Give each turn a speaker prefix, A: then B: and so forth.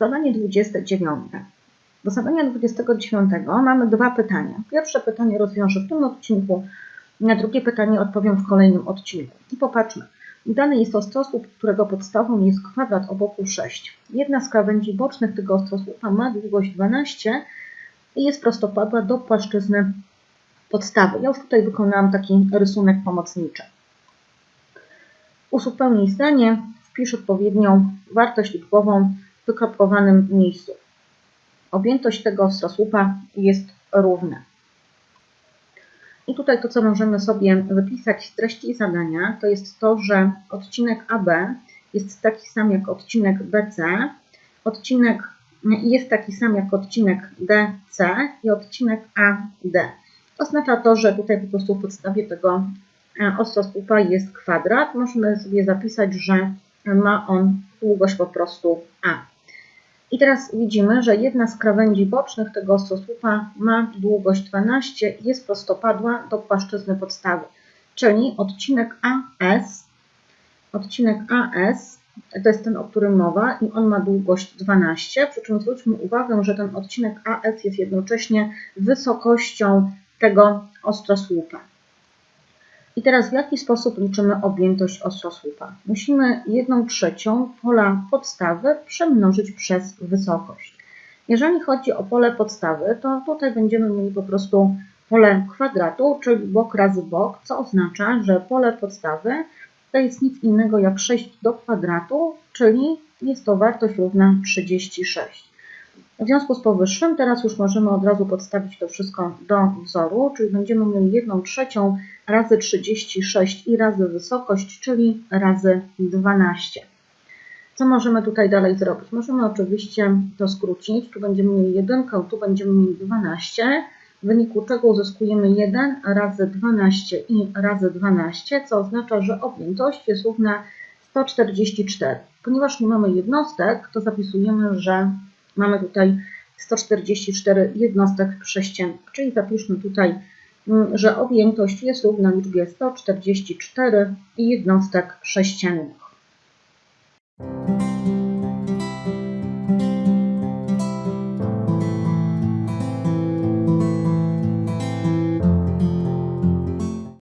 A: Zadanie 29. Do zadania 29 mamy dwa pytania. Pierwsze pytanie rozwiążę w tym odcinku, na drugie pytanie odpowiem w kolejnym odcinku. I popatrzmy. Dany jest ostrosłup, którego podstawą jest kwadrat o boku 6. Jedna z krawędzi bocznych tego ostrosłupa ma długość 12 i jest prostopadła do płaszczyzny podstawy. Ja już tutaj wykonałam taki rysunek pomocniczy. Uzupełnij zdanie, wpisz odpowiednią wartość liczbową wykropkowanym miejscu. Objętość tego ostrosłupa jest równa. I tutaj to, co możemy sobie wypisać z treści zadania, to jest to, że odcinek AB jest taki sam jak odcinek BC, odcinek jest taki sam jak odcinek DC i odcinek AD. Oznacza to, że tutaj po prostu w podstawie tego ostrosłupa jest kwadrat. Możemy sobie zapisać, że ma on długość po prostu A. I teraz widzimy, że jedna z krawędzi bocznych tego ostrosłupa ma długość 12 i jest prostopadła do płaszczyzny podstawy. Czyli odcinek AS, odcinek AS to jest ten, o którym mowa i on ma długość 12, przy czym zwróćmy uwagę, że ten odcinek AS jest jednocześnie wysokością tego ostrosłupa. I teraz w jaki sposób liczymy objętość ostrosłupa? Musimy 1 trzecią pola podstawy przemnożyć przez wysokość. Jeżeli chodzi o pole podstawy, to tutaj będziemy mieli po prostu pole kwadratu, czyli bok razy bok, co oznacza, że pole podstawy to jest nic innego jak 6 do kwadratu, czyli jest to wartość równa 36. W związku z powyższym teraz już możemy od razu podstawić to wszystko do wzoru, czyli będziemy mieli 1 trzecią razy 36 i razy wysokość, czyli razy 12. Co możemy tutaj dalej zrobić? Możemy oczywiście to skrócić. Tu będziemy mieli 1, tu będziemy mieli 12, w wyniku czego uzyskujemy 1 razy 12 i razy 12, co oznacza, że objętość jest równa 144. Ponieważ nie mamy jednostek, to zapisujemy, że mamy tutaj 144 jednostek sześciennych, czyli zapiszmy tutaj, mm, że objętość jest równa liczbie 144 jednostek sześciennych.